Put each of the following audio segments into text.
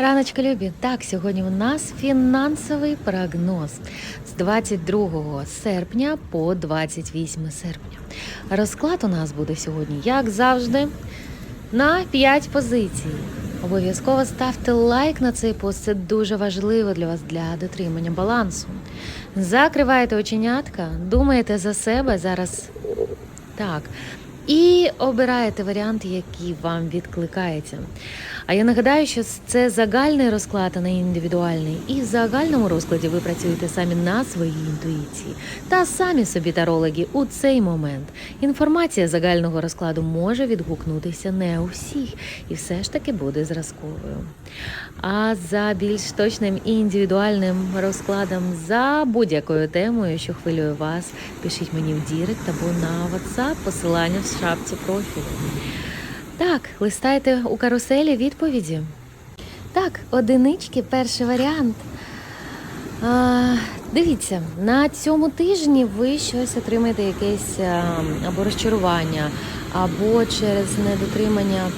Раночка любі. Так, сьогодні у нас фінансовий прогноз з 22 серпня по 28 серпня. Розклад у нас буде сьогодні, як завжди, на 5 позицій. Обов'язково ставте лайк на цей пост, це дуже важливо для вас для дотримання балансу. Закривайте оченятка, думаєте за себе зараз так. І обираєте варіант, який вам відкликається. А я нагадаю, що це загальний розклад, а не індивідуальний. І в загальному розкладі ви працюєте самі на своїй інтуїції та самі собі тарологи у цей момент. Інформація загального розкладу може відгукнутися не у всіх, і все ж таки буде зразковою. А за більш точним і індивідуальним розкладом за будь-якою темою, що хвилює вас, пишіть мені в Дірект або на WhatsApp, посилання в шапці профілю. Так, листайте у каруселі відповіді. Так, одинички, перший варіант. А, дивіться, на цьому тижні ви щось отримаєте якесь або розчарування, або через недотримання,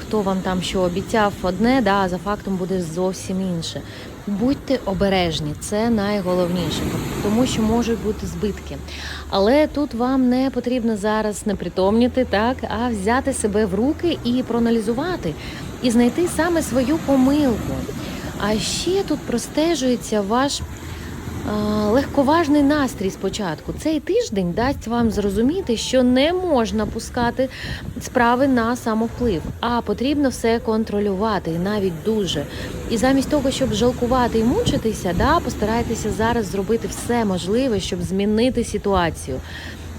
хто вам там що обіцяв одне, да, за фактом буде зовсім інше. Будьте обережні, це найголовніше, тому що можуть бути збитки. Але тут вам не потрібно зараз не притомніти, так, а взяти себе в руки і проаналізувати, і знайти саме свою помилку. А ще тут простежується ваш легковажний настрій спочатку. Цей тиждень дасть вам зрозуміти, що не можна пускати справи на самовплив, а потрібно все контролювати, навіть дуже. І замість того, щоб жалкувати і мучитися, да, постарайтеся зараз зробити все можливе, щоб змінити ситуацію.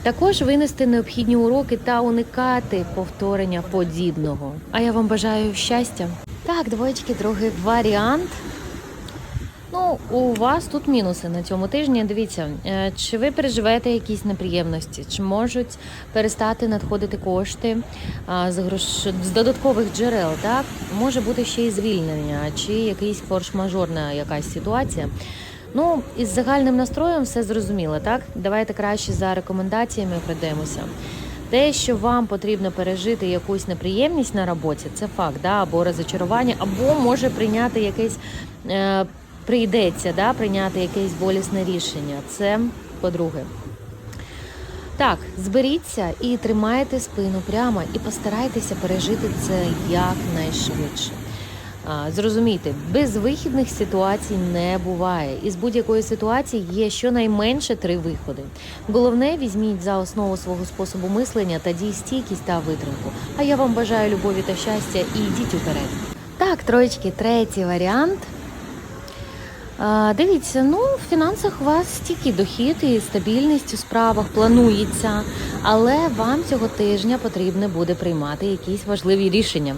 Також винести необхідні уроки та уникати повторення подібного. А я вам бажаю щастя. Так, двоєчки, другий варіант. Ну, у вас тут мінуси на цьому тижні. Дивіться, е, чи ви переживаєте якісь неприємності, чи можуть перестати надходити кошти з грош... з додаткових джерел, так? Може бути ще й звільнення, чи якийсь форш-мажорна якась ситуація. Ну, із загальним настроєм все зрозуміло, так? Давайте краще за рекомендаціями пройдемося. Те, що вам потрібно пережити якусь неприємність на роботі, це факт, да? або розочарування, або може прийняти якесь е, прийдеться да, прийняти якесь болісне рішення. Це по-друге. Так, зберіться і тримайте спину прямо, і постарайтеся пережити це якнайшвидше. Зрозумійте, безвихідних ситуацій не буває, і з будь-якої ситуації є щонайменше три виходи. Головне, візьміть за основу свого способу мислення та дій стійкість та витримку. А я вам бажаю любові та щастя і йдіть уперед. Так, троєчки, третій варіант. Дивіться, ну в фінансах у вас стільки дохід і стабільність у справах планується, але вам цього тижня потрібно буде приймати якісь важливі рішення.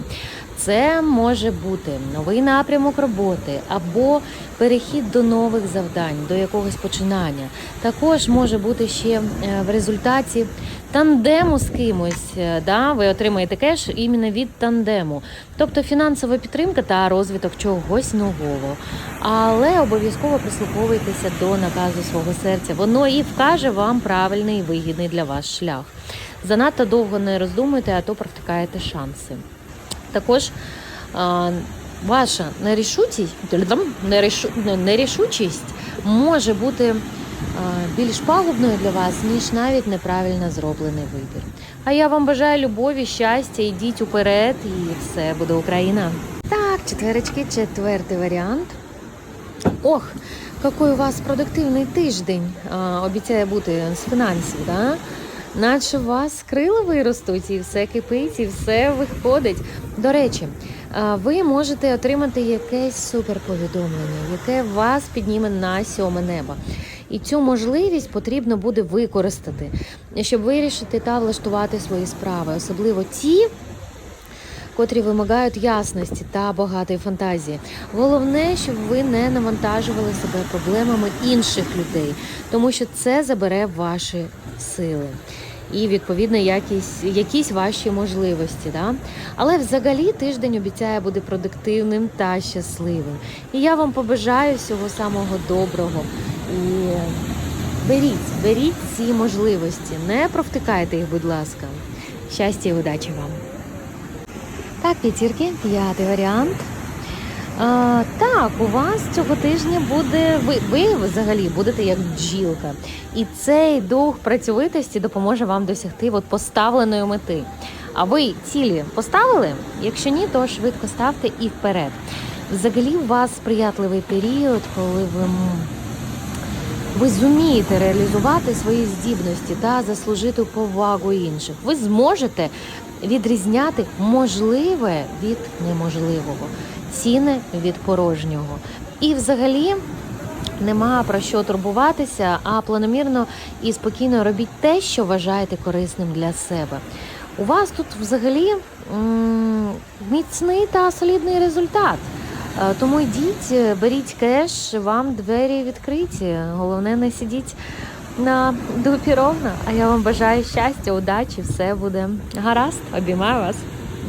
Це може бути новий напрямок роботи або перехід до нових завдань, до якогось починання. Також може бути ще е, в результаті тандему з кимось. е, Да? Ви отримаєте кеш іменно від тандему, тобто фінансова підтримка та розвиток чогось нового. Але обов'язково прислуховуйтеся до наказу свого серця. Воно і вкаже вам правильний і вигідний для вас шлях. Занадто довго не роздумуйте, а то провтикаєте шанси. Також ваша нерішучість, нерішучість може бути більш пагубною для вас, ніж навіть неправильно зроблений вибір. А я вам бажаю любові, щастя, йдіть уперед, і все буде Україна. Так, четверочки, четвертий варіант. Ох, який у вас продуктивний тиждень обіцяє бути з фінансів, да? Наче у вас крила виростуть і все кипить, і все виходить. До речі, ви можете отримати якесь суперповідомлення, яке вас підніме на сьоме небо. І цю можливість потрібно буде використати, щоб вирішити та влаштувати свої справи, особливо ті, котрі вимагають ясності та багатої фантазії. Головне, щоб ви не навантажували себе проблемами інших людей, тому що це забере ваші сили. І відповідно якісь, якісь ваші можливості. Да? Але взагалі тиждень обіцяє бути продуктивним та щасливим. І я вам побажаю всього самого доброго. І беріть, беріть ці можливості, не провтикайте їх, будь ласка. Щастя і удачі вам! Так, п'ятірки, п'ятий варіант. А, так, у вас цього тижня буде ви, ви взагалі будете як бджілка, і цей дух працьовитості допоможе вам досягти от поставленої мети. А ви цілі поставили? Якщо ні, то швидко ставте і вперед. Взагалі, у вас сприятливий період, коли ви ви зумієте реалізувати свої здібності та заслужити повагу інших. Ви зможете відрізняти можливе від неможливого, цінне від порожнього. І взагалі нема про що турбуватися, а планомірно і спокійно робіть те, що вважаєте корисним для себе. У вас тут взагалі міцний та солідний результат. Е, Тому йдіть, е, беріть кеш, вам двері відкриті. Головне, не сидіть на дупі ровно. А я вам бажаю щастя, удачі, все буде гаразд. Обіймаю вас.